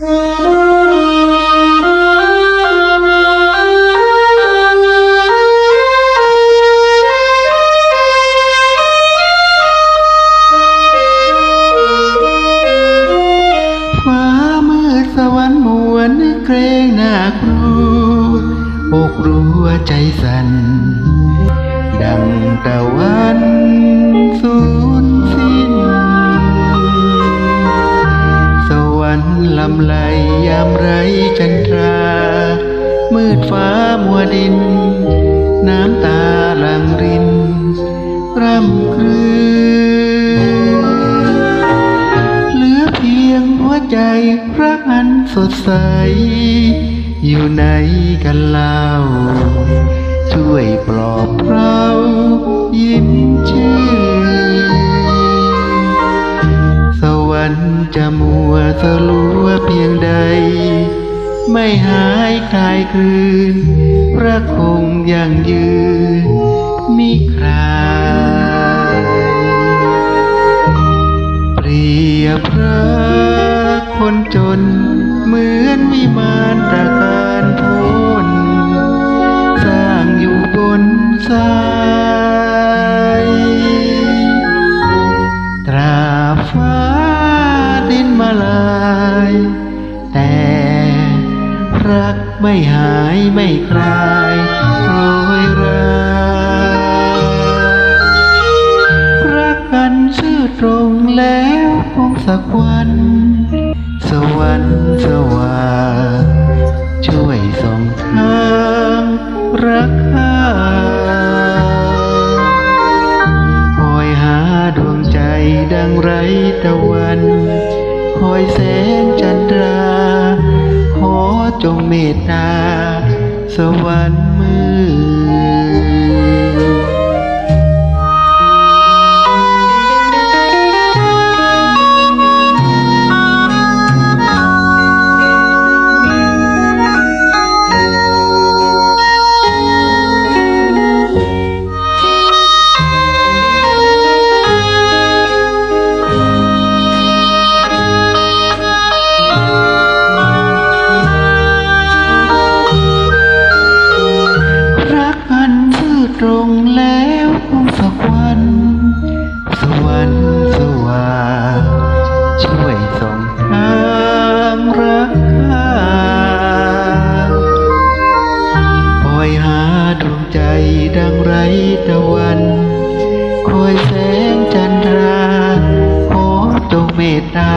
ฟ้ามืดสวรรค์มวลนึกเกรงหน้ากลัวอกรัวใจสั่นดังตะวัน ลำไหลยามไรจันทรา มืดฟ้ามัวดิน น้ำตาหลังริน ร่ำครืนเหลือเพียงหัวใจรักอันสดใส อยู่ไหนกันเล่า ช่วยปลอบเรายิ้ม วเพียงใด ไม่หายคลายคืน พระคงยังยืนมิคลายเปรียบรักคนจน เหมือนวิมานตราการพ แต่รักไม่หายไม่คลายโรยรารักกันซื่อตรงแล้วคงสักวัน สวรรค์สว่างช่วยส่องทางรักข้าคอยหาดวงใจดังไรตะวัน คอยแสงจันทรา ขอจงเมตตา สวรรค์มือ ดังไรตะวันคอยแสงจันทราขอจงเมตตา